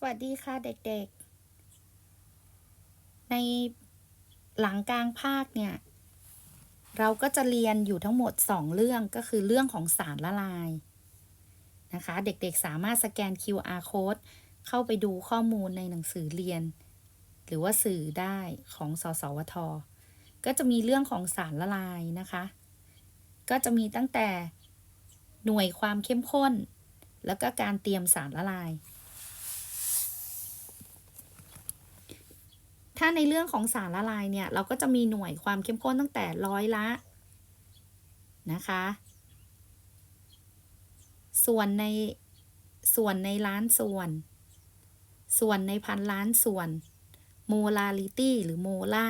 สวัสดีค่ะเด็กๆ ในหลังกลางภาคเนี่ย เราก็จะเรียนอยู่ทั้งหมด 2 เรื่องก็คือเรื่องของสารละลาย นะคะ เด็กๆสามารถสแกน QR code เข้าไปดูข้อมูลในหนังสือเรียน หรือว่าสื่อได้ของสสวท ก็จะมีเรื่องของสารละลายนะคะ ก็จะมีตั้งแต่หน่วยความเข้มข้น แล้วก็การเตรียมสารละลาย ถ้าในเรื่องของสารละลายเนี่ย เราก็จะมีหน่วยความเข้มข้นตั้งแต่ร้อยละนะคะ ส่วนในส่วนในล้านส่วน ส่วนในพันล้านส่วนโมลาริตี้หรือโมล่า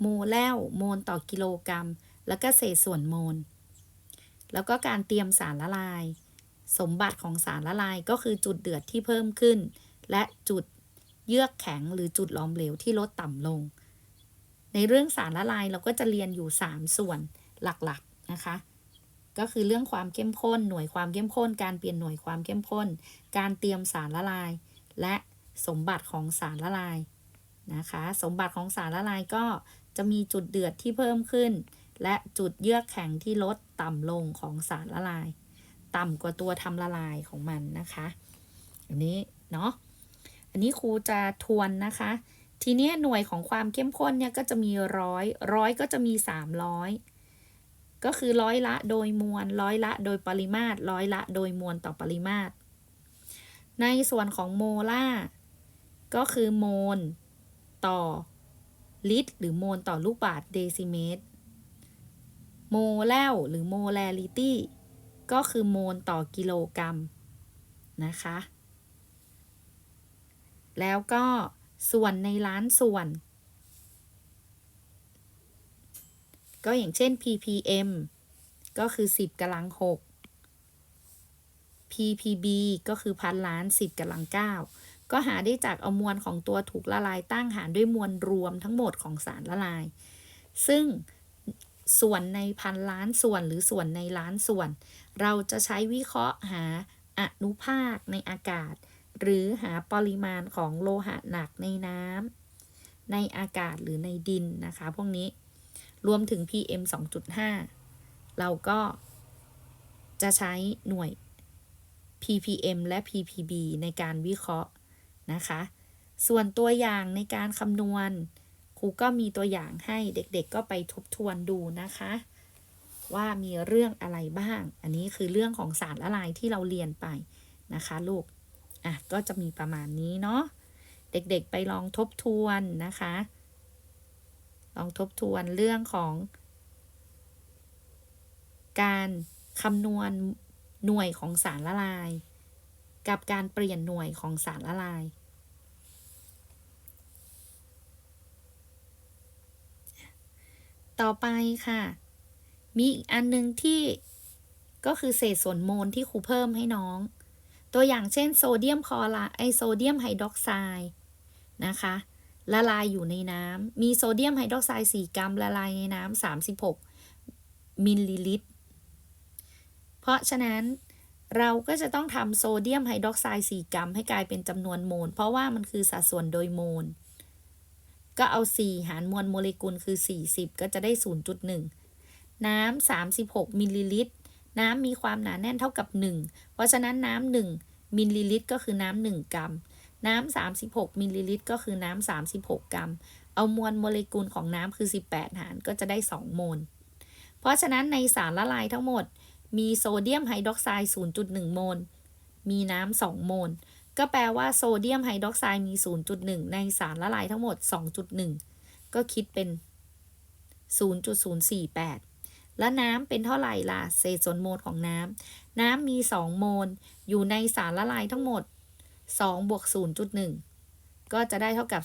โมแลวโมลต่อกิโลกรัม แล้วก็เศษส่วนโมล แล้วก็การเตรียมสารละลาย สมบัติของสารละลายก็คือจุดเดือดที่เพิ่มขึ้น และจุด เยือกแข็งหรือจุดหลอมเหลวที่ลดต่ำลง ในเรื่องสารละลายเราก็จะเรียนอยู่ 3 ส่วนหลักๆนะคะ ก็คือเรื่องความเข้มข้น หน่วยความเข้มข้น การเปลี่ยนหน่วยความเข้มข้น การเตรียมสารละลาย และสมบัติของสารละลายนะคะ สมบัติของสารละลายก็จะมีจุดเดือดที่เพิ่มขึ้น และจุดเยือกแข็งที่ลดต่ำลงของสารละลาย ต่ำกว่าตัวทำละลายของมันนะคะ อันนี้เนาะ อันนี้ครูจะทวนนะคะ ทีนี้หน่วยของความเข้มข้นเนี่ยก็จะมีร้อยร้อยก็จะมีสามร้อยก็คือร้อยละโดยมวลร้อยละโดยปริมาตรร้อยละโดยมวลต่อปริมาตร ในส่วนของโมลาร์ก็คือโมลต่อลิตรหรือโมลต่อลูกบาศก์เดซิเมตร โมแลวหรือโมแลลิตี้ก็คือโมลต่อกิโลกรัมนะคะ แล้วก็ส่วนในล้านส่วน ก็อย่างเช่น ppm ก็คือ 10กำลัง 6 ppb ก็คือพันล้าน 10กำลัง 9 ก็หาได้จากเอามวลของตัวถูกละลายตั้งหารด้วยมวลรวมทั้งหมดของสารละลาย ซึ่งส่วนในพันล้านส่วนหรือส่วนในล้านส่วน เราจะใช้วิเคราะห์หาอนุภาคในอากาศ หรือหาปริมาณของโลหะหนักในน้ำในอากาศหรือในดินนะคะ พวกนี้รวมถึง PM 2.5 เราก็จะใช้หน่วย ppm และ ppb ในการวิเคราะห์นะคะ ส่วนตัวอย่างในการคำนวณครูก็มีตัวอย่างให้เด็กๆ ก็ไปทบทวนดูนะคะ ว่ามีเรื่องอะไรบ้าง อันนี้คือเรื่องของสารละลายที่เราเรียนไปนะคะลูก อะก็จะมีประมาณนี้เนาะเด็กๆไปลองทบทวนนะคะ ลองทบทวนเรื่องของ การคำนวณหน่วยของสารละลาย กับการเปลี่ยนหน่วยของสารละลาย ต่อไปค่ะ มีอีกอันหนึ่งที่ก็คือเศษส่วนโมลที่ครูเพิ่มให้น้อง ตัวอย่างเช่นโซเดียมคลอไรไอโซเดียมไฮดรอกไซด์นะคะละลายอยู่ในน้ำมีโซเดียมไฮดรอกไซด์4กรัมละลายในน้ำ36 มิลลิลิตร เพราะฉะนั้นเราก็จะต้องทำโซเดียมไฮดรอกไซด์4กรัมให้กลายเป็นจำนวนโมล เพราะว่ามันคือสัดส่วนโดยโมล ก็เอา 4 หารมวลโมเลกุลคือ 40 ก็จะได้ 0.1 น้ำ36 มิลลิลิตร น้ำมีความหนาแน่นเท่ากับ 1 เพราะฉะนั้นน้ำ1มิลลิลิตรก็คือน้ำ1กรัม น้ำ 36 มิลลิลิตรก็คือน้ำ 36 กรัม เอามวลโมเลกุลของน้ำคือ 18 หารก็จะได้ 2 โมล เพราะฉะนั้นในสารละลายทั้งหมด มีโซเดียมไฮดรอกไซด์ 0.1 โมล มีน้ำ 2 โมล ก็แปลว่าโซเดียมไฮดรอกไซด์มี 0.1 ในสารละลายทั้งหมด 2.1 ก็คิดเป็น 0.048 แล้วน้ำเป็นเท่าไหร่ล่ะ เศษส่วนโมลของน้ำ น้ำมี 2 โมล อยู่ในสารละลายทั้งหมด 2 บวก 0.1 ก็จะได้เท่ากับ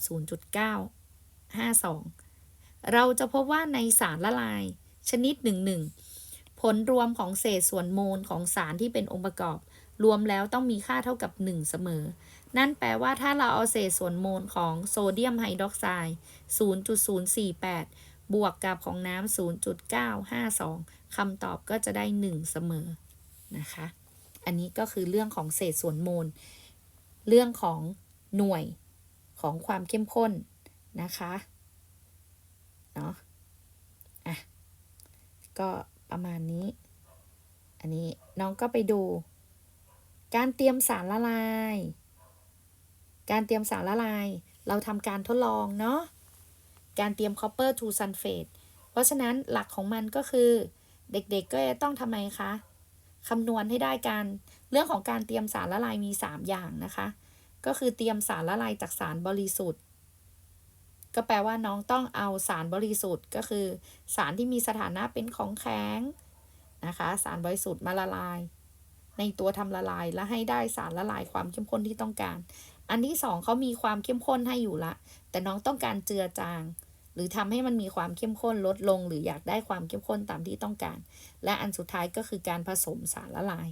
0.952 เราจะพบว่าในสารละลาย ชนิด1ผลรวมของเศษส่วนโมลของสารที่เป็นองค์ประกอบ รวมแล้วต้องมีค่าเท่ากับ 1 เสมอ นั่นแปลว่าถ้าเราเอาเศษส่วนโมลของโซเดียมไฮดรอกไซด์ 0.048 บวกกับของน้ำ0.952คำตอบก็จะได้ 1 เสมอนะคะ อันนี้ก็คือเรื่องของเศษส่วนโมล เรื่องของหน่วยของความเข้มข้นนะคะ เนาะอะ ก็ประมาณนี้ อันนี้น้องก็ไปดู การเตรียมสารละลาย การเตรียมสารละลาย เราทำการทดลองเนาะ การเตรียม copper to sulfate เพราะฉะนั้นหลักของมันก็คือ เด็กๆก็จะต้องทำไมคะคำนวณให้ได้การเรื่องของการเตรียมสารละลายมี 3 อย่างนะคะ ก็คือเตรียมสารละลายจากสารบริสุทธิ์ ก็แปลว่าน้องต้องเอาสารบริสุทธิ์ ก็คือ สารที่มีสถานะเป็นของแข็งนะคะ สารบริสุทธิ์มาละลาย ในตัวทำละลายและให้ได้สารละลายความเข้มข้นที่ต้องการ อันที่สองเขามีความเข้มข้นให้อยู่ละ แต่น้องต้องการเจือจาง หรือทำให้มันมีความเข้มข้นลดลง หรืออยากได้ความเข้มข้นตามที่ต้องการ และอันสุดท้ายก็คือการผสมสารละลาย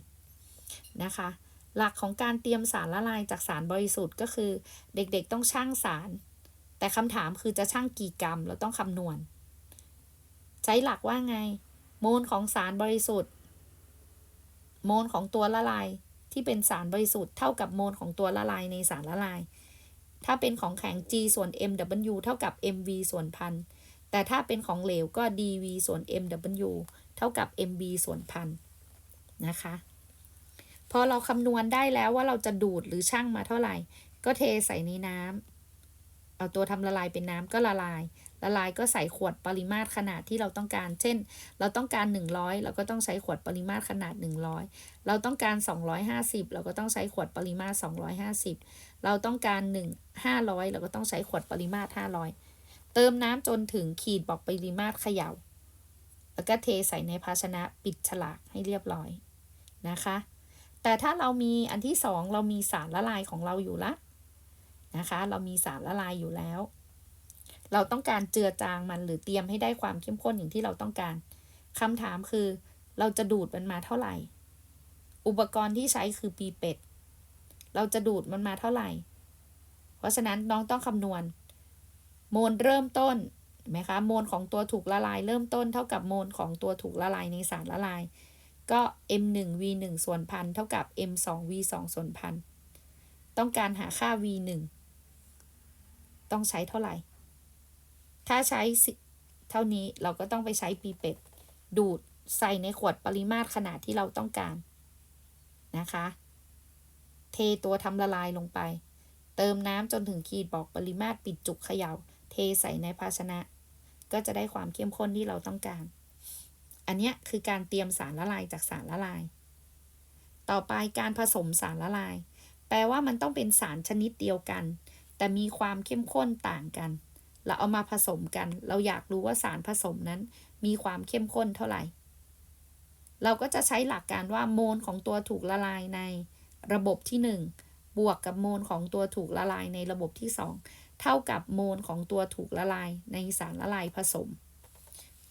นะคะ หลักของการเตรียมสารละลายจากสารบริสุทธิ์ก็คือ เด็กๆต้องชั่งสาร แต่คำถามคือจะชั่งกี่กรัมเราต้องคำนวณ ใช้หลักว่าไง โมลของสารบริสุทธิ์ โมลของตัวละลาย ที่เป็นสารบริสุทธิ์เท่ากับโมลของตัวละลายในสารละลาย ถ้าเป็นของแข็ง G ส่วน mW เท่ากับ mv ส่วนพัน แต่ถ้าเป็นของเหลวก็ dv ส่วน mw เท่ากับ mb ส่วนพันนะคะ พอเราคำนวณได้แล้วว่าเราจะดูดหรือชั่งมาเท่าไหร่ ก็เทใส่ในน้ำเอาตัวทำละลายเป็นน้ำก็ละลาย ละลายก็ใส่ขวดปริมาตรขนาดที่เราต้องการ เช่น เราต้องการ 100 เราก็ต้องใช้ขวดปริมาตรขนาด 100 เราต้องการ 250 เราก็ต้องใช้ขวดปริมาตร 250 เราต้องการ 1 500 เราก็ต้องใช้ขวดปริมาตร 500 เติมน้ำจนถึงขีดบอกปริมาตรเขย่า แล้วก็เทใส่ในภาชนะปิดฉลากให้เรียบร้อยนะคะ แต่ถ้าเรามีอันที่สองเรามีสารละลายของเราอยู่ละนะคะ เรามีสารละลายอยู่แล้ว เราต้องการเจือจางมันหรือเตรียมให้ได้ความเข้มข้นอย่างที่เราต้องการคำถามคือเราจะดูดมันมาเท่าไหร่ อุปกรณ์ที่ใช้คือปีเป็ด เราจะดูดมันมาเท่าไหร่ เพราะฉะนั้นน้องต้องคำนวณ โมลเริ่มต้นเห็นไหมคะ โมลของตัวถูกละลาย เริ่มต้นเท่ากับโมลของตัวถูกละลายในสารละลาย ก็ m 1 v 1ส่วนพันเท่ากับ m 2 v 2ส่วนพัน ต้องการหาค่า v 1ต้องใช้เท่าไหร่ ถ้าใช้เท่านี้เราก็ต้องไปใช้ปีเป็ด ดูดใส่ในขวดปริมาตรขนาดที่เราต้องการนะคะ เทตัวทำละลายลงไป เติมน้ำจนถึงขีดบอกปริมาตรปิดจุกเขยา่า เทใส่ในภาชนะ ก็จะได้ความเข้มข้นที่เราต้องการ อันนี้คือการเตรียมสารละลายจากสารละลาย ต่อไปการผสมสารละลาย แปลว่ามันต้องเป็นสารชนิดเดียวกัน แต่มีความเข้มข้นต่างกัน เราเอามาผสมกัน เราอยากรู้ว่าสารผสมนั้น มีความเข้มข้นเท่าไหร่ เราก็จะใช้หลักการว่าโมลของตัวถูกละลายในระบบที่ 1 บวกกับโมลของตัวถูกละลายในระบบที่ 2 เท่ากับโมลของตัวถูกละลายในสารละลายผสม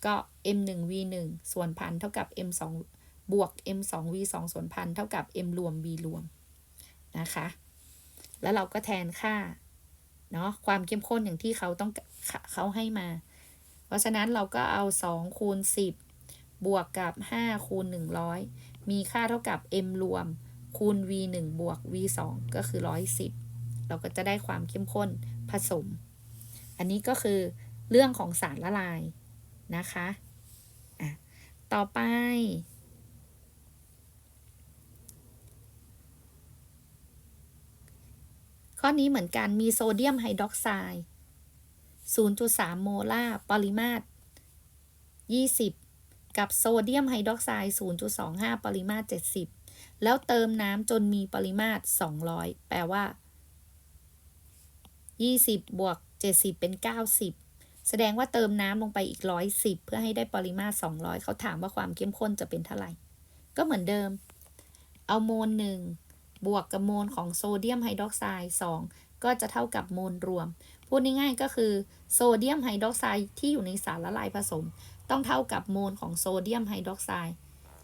ก็ m 1 v 1 ส่วนพันเท่ากับ m 2 บวก m 2 v 2 ส่วนพันเท่ากับ m รวม v รวมนะคะ แล้วเราก็แทนค่า เนาะความเข้มข้นอย่างที่เขาต้องเขาให้มา เพราะฉะนั้นเราก็เอา 2 คูณ 10 บวกกับ 5 คูณ 100 มีค่าเท่ากับ m รวม คูณ v 1บวก v 2ก็คือ 110 เราก็จะได้ความเข้มข้นผสม อันนี้ก็คือเรื่องของสารละลายนะคะ อะ ต่อไป ข้อนี้เหมือนกันมีโซเดียมไฮดรอกไซด์0.3 โมลาร์ปริมาตร 20 กับโซเดียมไฮดรอกไซด์ 0.25 ปริมาตร 70 แล้วเติมน้ำจนมีปริมาตร 200 แปลว่า 20 บวก 70 เป็น 90 แสดงว่าเติมน้ำลงไปอีก 110 เพื่อให้ได้ปริมาตร 200 เขาถามว่าความเข้มข้นจะเป็นเท่าไหร่ ก็เหมือนเดิม เอาโมลหนึ่ง บวกกับโมลของโซเดียมไฮดรอกไซด์2ก็จะเท่ากับโมลรวม พูดง่ายๆก็คือโซเดียมไฮดรอกไซด์ที่อยู่ในสารละลายผสม ต้องเท่ากับโมลของโซเดียมไฮดรอกไซด์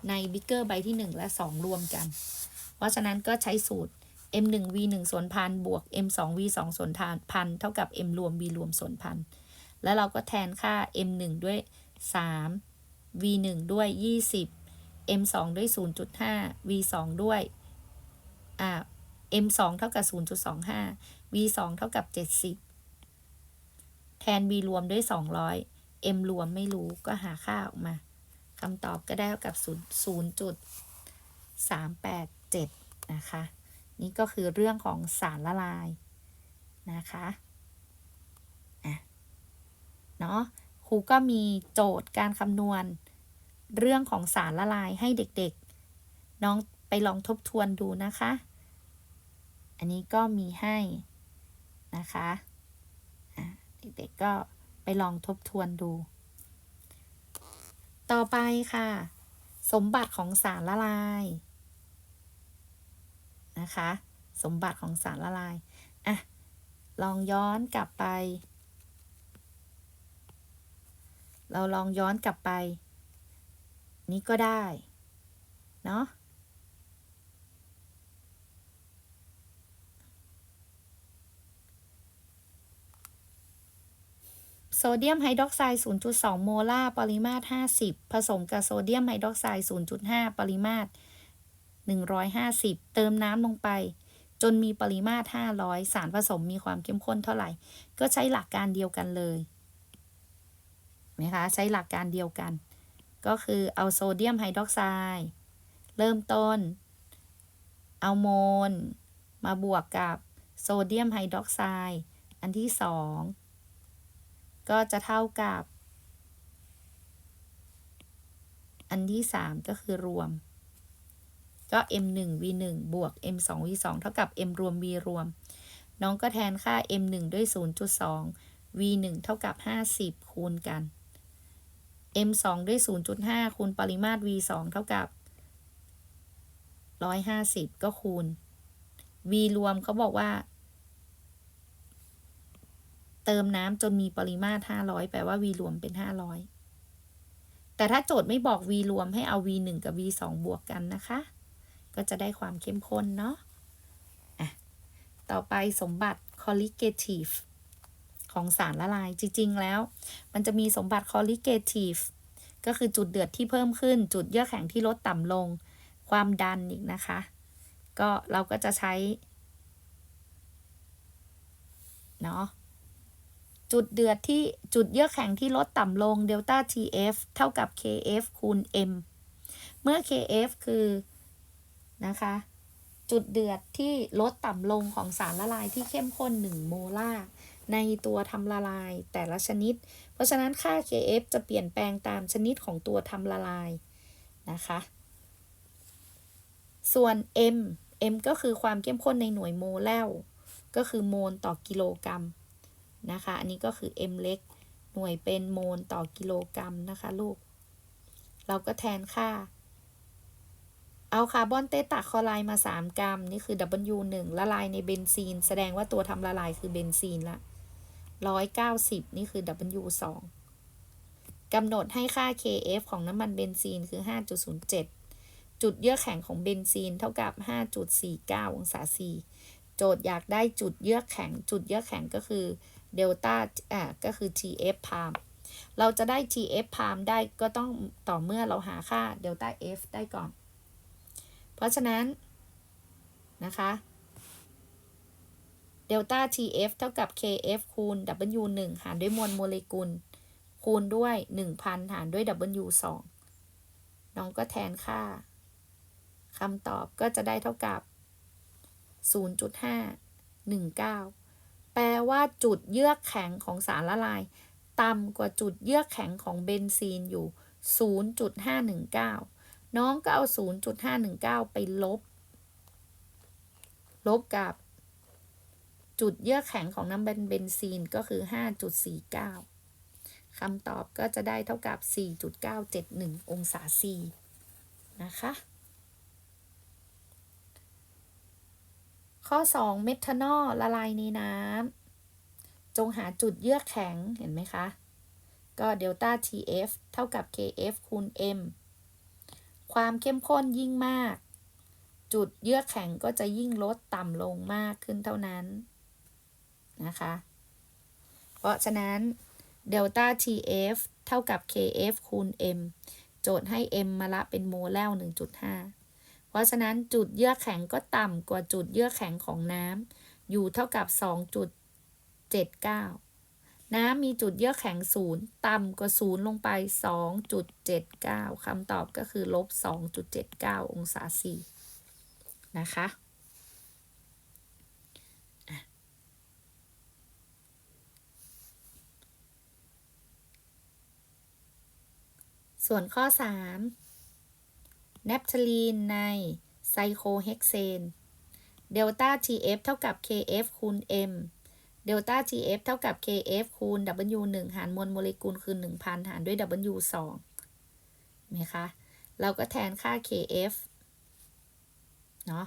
ในบิกเกอร์ใบที่ 1 และ 2 รวมกัน เพราะฉะนั้นก็ใช้สูตร m 1 v 1 ส่วนพันบวก m 2 v 2 ส่วนพันเท่ากับ m รวม v รวมส่วนพันแล้วเราก็แทนค่า m 1 ด้วย 3 v 1 ด้วย 20 m 2 ด้วย 0.5 v 2 ด้วย อ่า m 2เท่ากับ 0.25 v 2เท่ากับ 70 แทน v รวมด้วย 200 m รวมไม่รู้ก็หาค่าออกมาคำตอบก็ได้เท่ากับ 0.387 นะคะ นี่ก็คือเรื่องของสารละลาย นะคะอะเนาะครูก็มีโจทย์การคำนวณ เรื่องของสารละลายให้เด็กๆ น้อง ไปลองทบทวนดูนะคะ อันนี้ก็มีให้นะคะเด็กๆก็ไปลองทบทวนดู ต่อไปค่ะ สมบัติของสารละลายนะคะ สมบัติของสารละลายอะลองย้อนกลับไป เราลองย้อนกลับไป นี้ก็ได้ เนาะ โซเดียมไฮดรอกไซด์ 0.2 โมลาร์ ปริมาตร 50 ผสมกับโซเดียมไฮดรอกไซด์ 0.5 ปริมาตร 150 เติมน้ำลงไป จนมีปริมาตร 500 สารผสมมีความเข้มข้นเท่าไหร่ ก็ใช้หลักการเดียวกันเลยนะคะใช้หลักการเดียวกัน ก็คือเอาโซเดียมไฮดรอกไซด์เริ่มต้น เอาโมล มาบวกกับโซเดียมไฮดรอกไซด์อันที่สอง ก็จะเท่ากับ อันที่สามก็คือรวม ก็ m 1 v 1บวก m 2 v 2เท่ากับ m รวม v รวม น้องก็แทนค่า m 1ด้วย 0.2 v 1เท่ากับ 50 คูณกัน m 2ด้วย 0.5 คูณปริมาตร v 2เท่ากับ 150 ก็คูณ v รวมเขาบอกว่า เติมน้ำจนมีปริมาตร 500 แปลว่า v รวมเป็น 500 แต่ถ้าโจทย์ไม่บอก v รวมให้เอา v 1กับ v 2บวกกันนะคะ ก็จะได้ความเข้มข้นเนาะอะต่อไปสมบัติ colligative ของสารละลายจริง ๆ แล้ว มันจะมีสมบัติ colligative ก็คือจุดเดือดที่เพิ่มขึ้น จุดเยื่อแข็งที่ลดต่ำลง ความดันอีกนะคะ ก็เราก็จะใช้ เนาะ จุดเดือดที่จุดเยือกแข็งที่ลดต่ำลงเดลต้า TF เท่ากับ KF คูณ M เมื่อ KF คือนะคะ จุดเดือดที่ลดต่ำลงของสารละลายที่เข้มข้น 1 โมลาร์ในตัวทำละลายแต่ละชนิด เพราะฉะนั้นค่า Kf จะเปลี่ยนแปลงตามชนิดของตัวทำละลายนะคะ ส่วน m m ก็คือความเข้มข้นในหน่วยโมลลก็คือโมลต่อกิโลกรัม นะคะ อันนี้ก็คือ m เล็ก หน่วยเป็นโมลต่อกิโลกรัมนะคะลูก เราก็แทนค่า เอาคาร์บอนเตตาคอไรด์มา 3 กรัม นี่คือ W1 ละลายในเบนซีน แสดงว่าตัวทำละลายคือเบนซีนละร้อยเก้าสิบนี่คือ W สองกำหนดให้ค่า KF ของน้ำมันเบนซีนคือ 5.07 จุดเยื่อแข็งของเบนซีนเท่ากับ 5.49 องศาซี โจทย์อยากได้จุดเยื่อแข็ง จุดเยื่อแข็งก็คือ เดลต้าอ่าก็คือ TF พาร์มเราจะได้ TF พาร์มได้ก็ต้องต่อเมื่อเราหาค่าเดลต้า F ได้ก่อน เพราะฉะนั้นนะคะเดลต้า TF เท่ากับ KF คูณ W1 หารด้วยมวลโมเลกุล คูณด้วย 1,000 หารด้วย W2 น้องก็แทนค่าคำตอบก็จะได้เท่ากับ 0.519 แปลว่าจุดเยือกแข็งของสารละลาย ต่ำกว่าจุดเยือกแข็งของเบนซีนอยู่ 0.519 น้องก็เอา 0.519 ไปลบ ลบกับจุดเยือกแข็งของน้ำเบนซีนก็คือ 5.49 คำตอบก็จะได้เท่ากับ 4.971 องศาซีนะคะ ข้อ 2 เมทานอลละลายในน้ำจงหาจุดเยือกแข็งเห็นไหมคะ ก็เดลต้า TF เท่ากับ KF คูณ M ความเข้มข้นยิ่งมาก จุดเยือกแข็งก็จะยิ่งลดต่ำลงมากขึ้นเท่านั้น นะคะ เพราะฉะนั้นเดลต้า TF เท่ากับ KF คูณ M โจทย์ให้ M มาละเป็นโมลล1.5 เพราะฉะนั้นจุดเยือกแข็งก็ต่ำกว่าจุดเยือกแข็งของน้ำอยู่เท่ากับ 2.79 น้ำมีจุดเยือกแข็งศูนย์ต่ำกว่าศูนย์ลงไป 2.79 คำตอบก็คือลบ 2.79 องศาซีนะคะอะส่วนข้อ 3 แนปทลีนในไซโคเฮกเซนเดลต้า TF เท่ากับ KF คูณ M เดลต้า TF เท่ากับ KF คูณ W 1หารมวลโมเลกุลคือ 1,000 หารด้วย W 2ไหมคะ เราก็แทนค่า KF เนาะ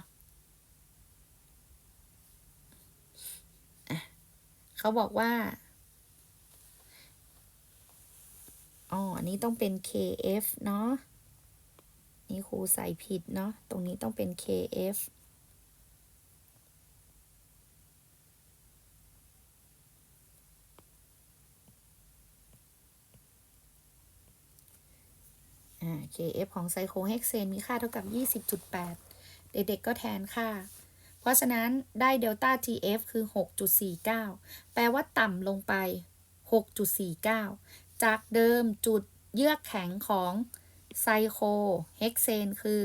เขาบอกว่า อ๋อ อันนี้ต้องเป็น KF เนาะ นี่ครูใส่ผิดเนาะ ตรงนี้ต้องเป็น KF อ่า KF ของไซโคเฮกเซนมีค่าเท่ากับ 20.8 เด็กๆก็แทนค่า เพราะฉะนั้นได้เดลต้า TF คือ 6.49 แปลว่าต่ำลงไป 6.49 จากเดิมจุดเยือกแข็งของ ไซโคเฮกเซนคือ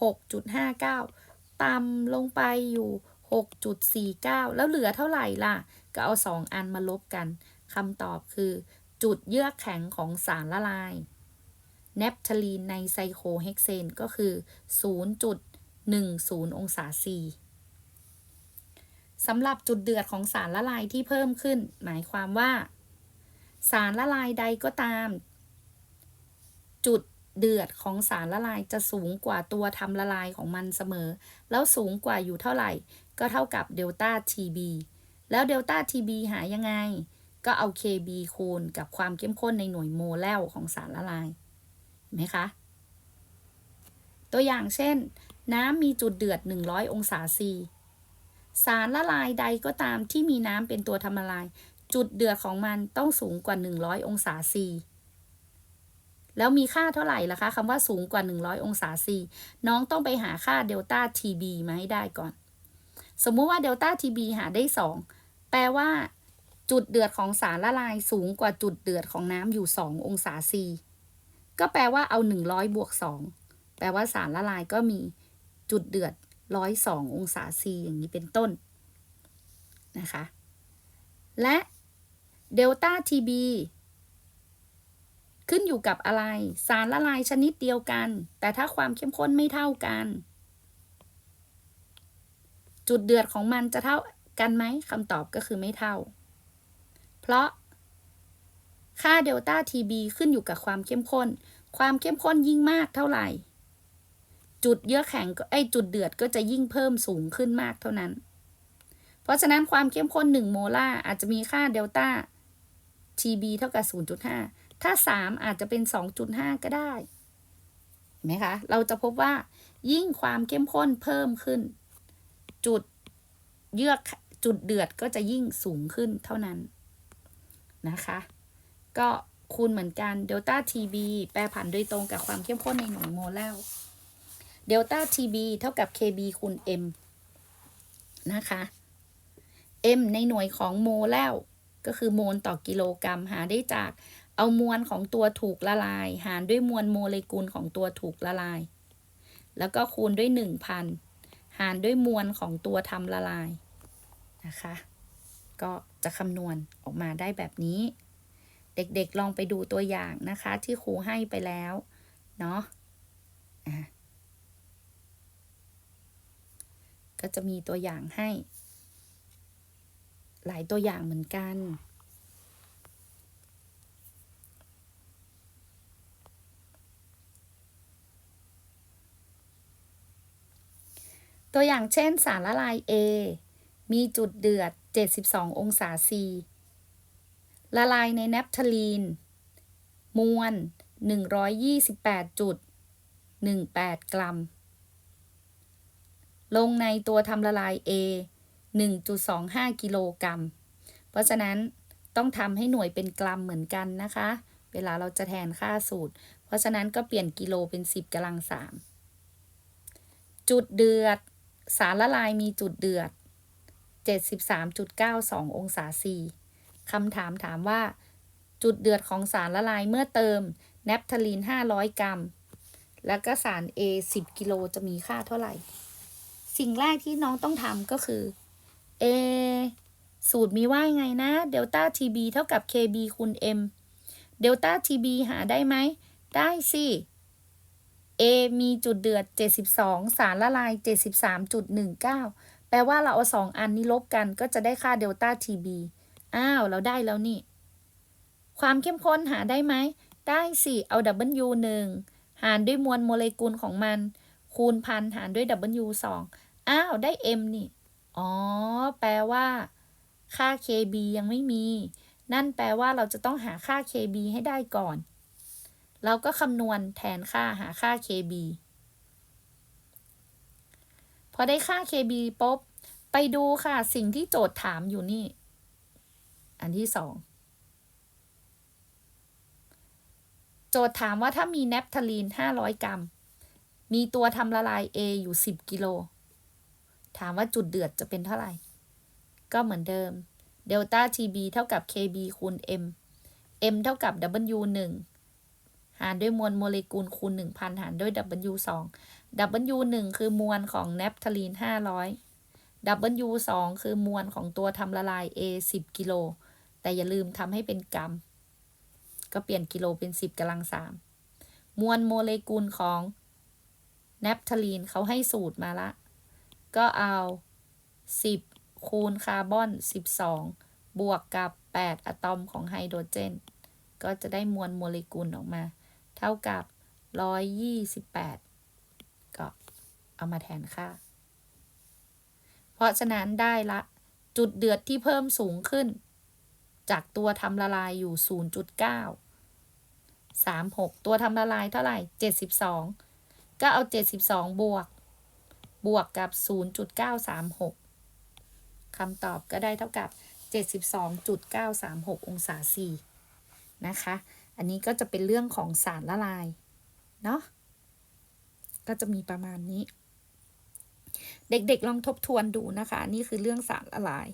6.59 ต่ำลงไปอยู่ 6.49 แล้วเหลือเท่าไหร่ล่ะ ก็เอา 2 อันมาลบกันคำตอบคือ จุดเยือกแข็งของสารละลายแนปทลีนในไซโคเฮกเซนก็คือ 0.10 องศาซีสำหรับจุดเดือดของสารละลายที่เพิ่มขึ้น หมายความว่า สารละลายใดก็ตาม จุด เดือดของสารละลายจะสูงกว่าตัวทำละลายของมันเสมอ แล้วสูงกว่าอยู่เท่าไหร่ ก็เท่ากับเดลต้า TB แล้วเดลต้า TB หายังไง ก็เอา KB คูณกับความเข้มข้นในหน่วยโมเลลของสารละลายเห็นไหมคะ ตัวอย่างเช่น น้ำมีจุดเดือด 100 องศาซีสารละลายใดก็ตามที่มีน้ำเป็นตัวทำละลาย จุดเดือดของมันต้องสูงกว่า 100 องศาซี แล้วมีค่าเท่าไหร่ล่ะคะคำว่าสูงกว่า 100 องศาซีน้องต้องไปหาค่าเดลต้า TB มาให้ได้ก่อน สมมุติว่าเดลต้า TB หาได้ 2 แปลว่า จุดเดือดของสารละลายสูงกว่าจุดเดือดของน้ำอยู่ 2 องศาซีก็แปลว่าเอา 100 บวก 2 แปลว่าสารละลายก็มีจุดเดือดร้อยสององศาซีอย่างนี้เป็นต้นนะคะ และเดลต้าทีบี ขึ้นอยู่กับอะไร สารละลายชนิดเดียวกัน แต่ถ้าความเข้มข้นไม่เท่ากัน จุดเดือดของมันจะเท่ากันไหมคำตอบก็คือไม่เท่า เพราะ ค่าเดลต้าทีบีขึ้นอยู่กับความเข้มข้น ความเข้มข้นยิ่งมากเท่าไหร่ จุดเยือกแข็งไอจุดเดือดก็จะยิ่งเพิ่มสูงขึ้นมากเท่านั้น เพราะฉะนั้นความเข้มข้น 1 โมลาร์อาจจะมีค่าเดลต้า TB เท่ากับ 0.5 ถ้า 3 อาจจะเป็น 2.5 ก็ได้เห็นไหมคะ เราจะพบว่ายิ่งความเข้มข้นเพิ่มขึ้น จุดเยือกจุดเดือดก็จะยิ่งสูงขึ้นเท่านั้นนะคะ ก็คูณเหมือนกันเดลต้า TB แปรผันโดยตรงกับความเข้มข้นในหน่วยโมเลาร์เดลต้า TB เท่ากับ KB คูณ M นะคะ M ในหน่วยของโมแล้วก็คือโมลต่อกิโลกรัมหาได้จาก เอามวลของตัวถูกละลาย หารด้วยมวลโมเลกุลของตัวถูกละลาย แล้วก็คูณด้วย 1,000 หารด้วยมวลของตัวทำละลายนะคะ ก็จะคำนวณออกมาได้แบบนี้ เด็กๆลองไปดูตัวอย่างนะคะ ที่ครูให้ไปแล้วเนาะะก็จะมีตัวอย่างให้ หลายตัวอย่างเหมือนกัน ตัวอย่างเช่นสารละลาย A มีจุดเดือด 72 องศา C ละลายในแนปทลีน มวล 128.18 กรัม ลงในตัวทำละลาย A 1.25 กิโลกรัม เพราะฉะนั้นต้องทำให้หน่วยเป็นกรัมเหมือนกันนะคะ เวลาเราจะแทนค่าสูตร เพราะฉะนั้นก็เปลี่ยนกิโลเป็น 10กำลัง 3 จุดเดือด สารละลายมีจุดเดือด 73.92 องศาซีคำถามถามว่า จุดเดือดของสารละลายเมื่อเติมแนปทาลีน 500 กรัม แล้วก็สาร A 10 กิโลจะมีค่าเท่าไหร่ สิ่งแรกที่น้องต้องทำก็คือ A สูตรมีว่าไงนะเดลต้า TB เท่ากับ KB คูณ M เดลต้า TB หาได้ไหม ได้สิ A มีจุดเดือด 72 สารละลาย 73.19 แปลว่าเราเอาสองอันนี้ลบกันก็จะได้ค่าเดลต้า TB อ้าว เราได้แล้วนี่ ความเข้มข้นหาได้ไหม ได้สิเอา W 1 หารด้วยมวลโมเลกุลของมัน คูณพันหารด้วย W 2 อ้าว ได้ M นี่ อ๋อ แปลว่า ค่า KB ยังไม่มี นั่นแปลว่าเราจะต้องหาค่า KB ให้ได้ก่อน เราก็คำนวณแทนค่าหาค่า KB พอได้ค่า KB ปุ๊บ ไปดูค่ะสิ่งที่โจทย์ถามอยู่นี่ อันที่สองโจทย์ถามว่าถ้ามีแนปทาลีน 500 กรัม มีตัวทำละลาย A อยู่ 10 กิโล ถามว่าจุดเดือดจะเป็นเท่าไหร่ ก็เหมือนเดิม เดลต้า TB เท่ากับ KB คูณ M M เท่ากับ W 1 หารด้วยมวลโมเลกุลคูณ 1,000 หารด้วย W 2 W 1คือมวลของแนปทาลีน 500 W 2 คือมวลของตัวทำละลาย A 10 กิโล แต่อย่าลืมทำให้เป็นกรัม ก็เปลี่ยนกิโลเป็น 10กำลัง 3 มวลโมเลกุลของแนปทาลีนเขาให้สูตรมาละ ก็เอา 10 คูณคาร์บอน 12 บวกกับ 8 อะตอมของไฮโดรเจน ก็จะได้มวลโมเลกุลออกมา เท่ากับ 128 ก็เอามาแทนค่า เพราะฉะนั้นได้ละจุดเดือดที่เพิ่มสูงขึ้น จากตัวทำละลายอยู่ 0.9 36 ตัวทำละลายเท่าไหร่ 72 ก็เอา 72 บวก บวกกับ 0.936 คำตอบก็ได้เท่ากับ 72.936 องศาซีนะคะ อันนี้ก็จะเป็นเรื่องของสารละลาย เนาะก็จะมีประมาณนี้ เด็กๆลองทบทวนดูนะคะ นี่คือเรื่องสารละลาย